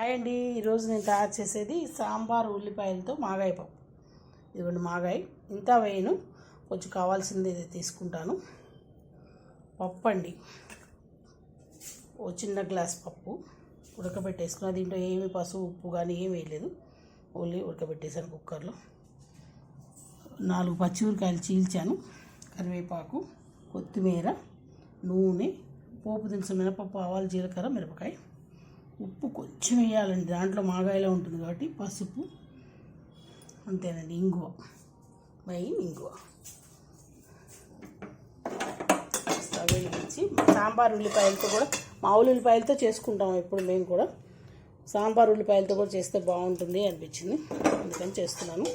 Hi అండి. ఈరోజు నేను తయారు చేసేది సాంబార్ ఉల్లిపాయలతో మాగాయ పప్పు. ఇదిగోండి మాగాయ. ఇంత వేయను. కొంచెం కావాల్సింది తీసుకుంటాను. పప్పు అండి. ఓ చిన్న గ్లాస్ పప్పు ఉడకబెట్టేసుకున్నా. దీంట్లో ఏమి పసుపు ఉప్పు కానీ ఏమి వేయలేదు. ఓన్లీ ఉడకబెట్టేసాను కుక్కర్లో. నాలుగు పచ్చిమిరకాయలు చీల్చాను. కరివేపాకు కొత్తిమీర నూనె పోపు దినుసులు మినపప్పు ఆవాలు జీలకర్ర మిరపకాయ. ఉప్పు కొంచెం వేయాలండి. దాంట్లో మాగాయలో ఉంటుంది కాబట్టి పసుపు అంతేనండి ఇంగువ. మెయిన్ ఇంగువ. స్టవ్ సాంబార్ ఉల్లిపాయలతో కూడా మామూలు ఉల్లిపాయలతో చేసుకుంటాం ఎప్పుడు మేము కూడా. సాంబార్ ఉల్లిపాయలతో కూడా చేస్తే బాగుంటుంది అనిపించింది. అందుకని చేస్తున్నాను.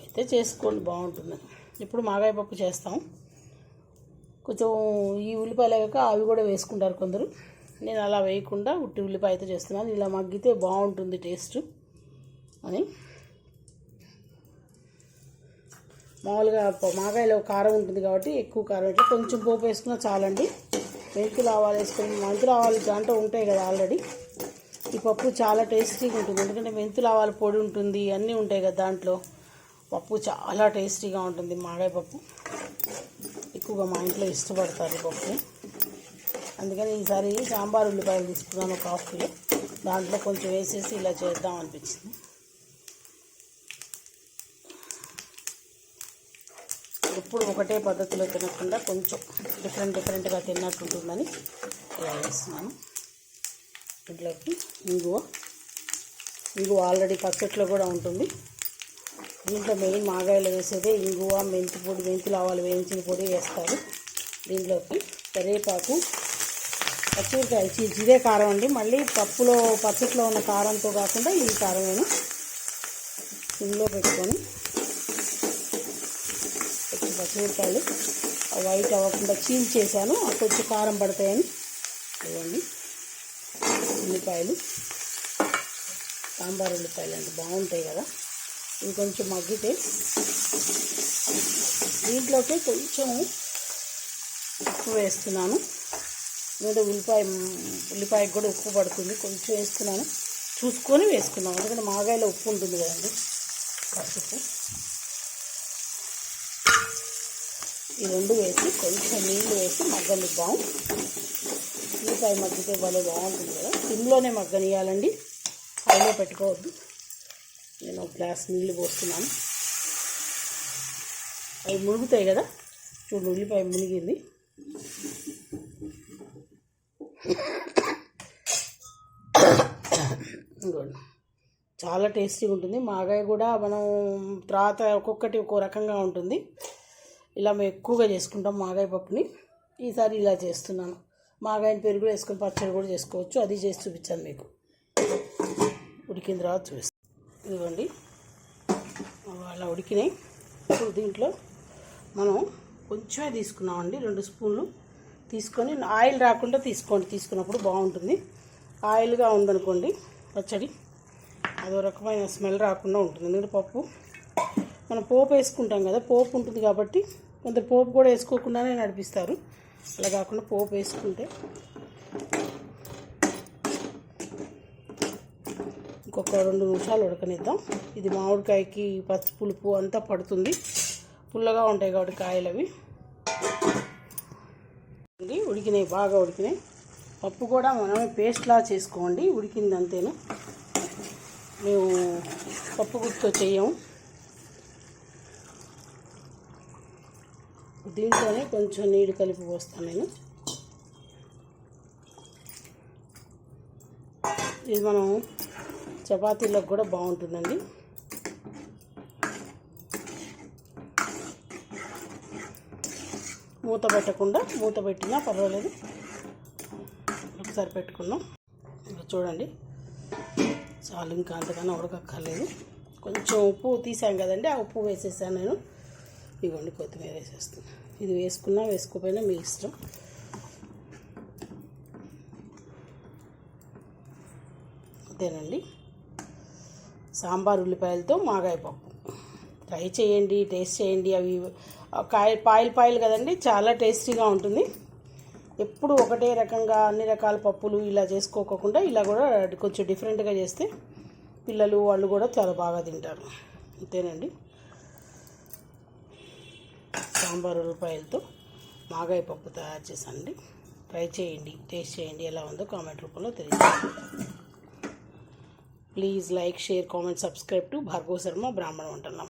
అయితే చేసుకోండి బాగుంటుంది. ఇప్పుడు మాగాయ పప్పు చేస్తాం. కొంచెం ఈ ఉల్లిపాయలు అయ్యాక అవి కూడా వేసుకుంటారు కొందరు. నేను అలా వేయకుండా ఉట్టి ఉల్లిపాయతో చేస్తున్నాను. ఇలా మగ్గితే బాగుంటుంది టేస్ట్ అని. మామూలుగా మాగాయలో కారం ఉంటుంది కాబట్టి ఎక్కువ కారం ఇట్లా కొంచెం పోపు వేసుకున్నా చాలండి. మెంతులు ఆవాలు వేసుకొని మెంతులు ఆవాలు దాంట్లో ఉంటాయి కదా ఆల్రెడీ. ఈ పప్పు చాలా టేస్టీగా ఉంటుంది. ఎందుకంటే మెంతులు ఆవాల పొడి ఉంటుంది అన్నీ ఉంటాయి కదా దాంట్లో. పప్పు చాలా టేస్టీగా ఉంటుంది మాగాయ పప్పు. ఎక్కువగా మా ఇంట్లో ఇష్టపడతారు ఈ పప్పు. అందుకని ఈసారి సాంబార్ ఉల్లిపాయలు తీసుకున్నాను ఒక హాఫ్ కిలో. దాంట్లో కొంచెం వేసేసి ఇలా చేద్దాం అనిపించింది. ఎప్పుడు ఒకటే పద్ధతిలో తినకుండా కొంచెం డిఫరెంట్ డిఫరెంట్గా తిన్నట్టు ఉంటుందని ఇలా వేస్తున్నాను ఇంట్లోకి ఇంగువ. ఇంగువ ఆల్రెడీ పచ్చట్లో కూడా ఉంటుంది. దీంట్లో మెయిన్ మాగాయలు వేసేదే ఇంగువ మెంతి పొడి మెంతులు ఆవాలు వేయించిన పొడి వేస్తారు. దీంట్లోకి కరివేపాకు పచ్చిమిరకాయ చీజ్ ఇదే కారం అండి. మళ్ళీ పప్పులో పచ్చట్లో ఉన్న కారంతో కాకుండా ఈ కారమేను సిమ్లో పెట్టుకొని కొంచెం పచ్చిమిరకాయలు వైట్ అవ్వకుండా చీల్ చేశాను. కొంచెం కారం పడతాయని. ఇవ్వండి ఉల్లిపాయలు. సాంబార్ ఉల్లిపాయలు అంటే బాగుంటాయి కదా. ఇంకొంచెం మగ్గితే దీంట్లోకి కొంచెం ఉప్పు వేస్తున్నాను. ఎందుకంటే ఉల్లిపాయ ఉల్లిపాయకు కూడా ఉప్పు పడుతుంది. కొంచెం వేసుకున్నాను. చూసుకొని వేసుకున్నాం ఎందుకంటే మాగాయలో ఉప్పు ఉంటుంది కదండి. పసుపు. ఈ రెండు వేసి కొంచెం నీళ్ళు వేసి మగ్గనిద్దాం. ఉల్లిపాయ మగ్గితే భలే బాగుంటుంది కదా. సిమ్లోనే మగ్గనియాలండి. హైలో పెట్టుకోవద్దు. నేను ఒక గ్లాస్ నీళ్ళు పోస్తున్నాను. అవి మునుగుతాయి కదా. చూడు ఉల్లిపాయ మునిగింది. ఇంకోండి చాలా టేస్టీగా ఉంటుంది. మాగాయ కూడా మనం తర్వాత ఒక్కొక్కటి ఒక్కో రకంగా ఉంటుంది. ఇలా మేము ఎక్కువగా చేసుకుంటాం మాగాయ పప్పుని. ఈసారి ఇలా చేస్తున్నాను. మాగాయని పెరుగు వేసుకొని పచ్చడి కూడా చేసుకోవచ్చు. అది చేసి చూపించాను మీకు. ఉడికిన తర్వాత చూపిస్తాను. ఇదిగోండి. అలా ఉడికినాయి. ఇప్పుడు దీంట్లో మనం కొంచెమే తీసుకున్నామండి. రెండు స్పూన్లు. తీసుకొని ఆయిల్ రాకుండా తీసుకోండి. తీసుకున్నప్పుడు బాగుంటుంది. ఆయిల్గా ఉందనుకోండి పచ్చడి. అదో రకమైన స్మెల్ రాకుండా ఉంటుంది. ఎందుకంటే పప్పు మనం పోపు వేసుకుంటాం కదా పోపు ఉంటుంది కాబట్టి కొంత పోపు కూడా వేసుకోకుండానే నడిపిస్తారు. అలా కాకుండా పోపు వేసుకుంటే ఇంకొక రెండు నిమిషాలు ఉడకనిద్దాం. ఇది మామిడికాయకి పచ్చి పులుపు అంతా పడుతుంది. పుల్లగా ఉంటాయి కాబట్టి కాయలు అవి ఇది ఉడికినాయి బాగా ఉడికినాయి. పప్పు కూడా మనమే పేస్ట్లా చేసుకోండి. ఉడికింది అంతేను మేము పప్పు గుర్తుతో చేయము దీంట్లోనే కొంచెం నీళ్ళు కలిపి పోస్తాను నేను. ఇది మనం చపాతీలకు కూడా బాగుంటుందండి. మూత పెట్టకుండా మూత పెట్టినా పర్వాలేదు. ఒకసారి పెట్టుకున్నాం ఇంకా చూడండి. చాలు ఇంకా అంతకన్నా ఉడకక్కర్లేదు. కొంచెం ఉప్పు తీసాం కదండి ఆ ఉప్పు వేసేసాను నేను. ఇవ్వండి కొత్తిమీర వేసేస్తాను ఇది వేసుకున్నా వేసుకోపోయినా మీ ఇష్టం. అంతేనండి. సాంబార్ ఉల్లిపాయలతో మాగాయ పప్పు. ట్రై చేయండి టేస్ట్ చేయండి. అవి కాయ పాయిల్ పాయలు కదండి చాలా టేస్టీగా ఉంటుంది. ఎప్పుడు ఒకటే రకంగా అన్ని రకాల పప్పులు ఇలా చేసుకోకుండా ఇలా కూడా కొంచెం డిఫరెంట్గా చేస్తే పిల్లలు వాళ్ళు కూడా చాలా బాగా తింటారు. అంతేనండి. సాంబార్ ఉల్లిపాయలతో మాగాయ పప్పు తయారు చేసండి. ట్రై చేయండి టేస్ట్ చేయండి. ఎలా ఉందో కామెంట్ రూపంలో తెలియజేయండి. Please like share comment subscribe to Bhargava Sharma బ్రాహ్మణ వంటలం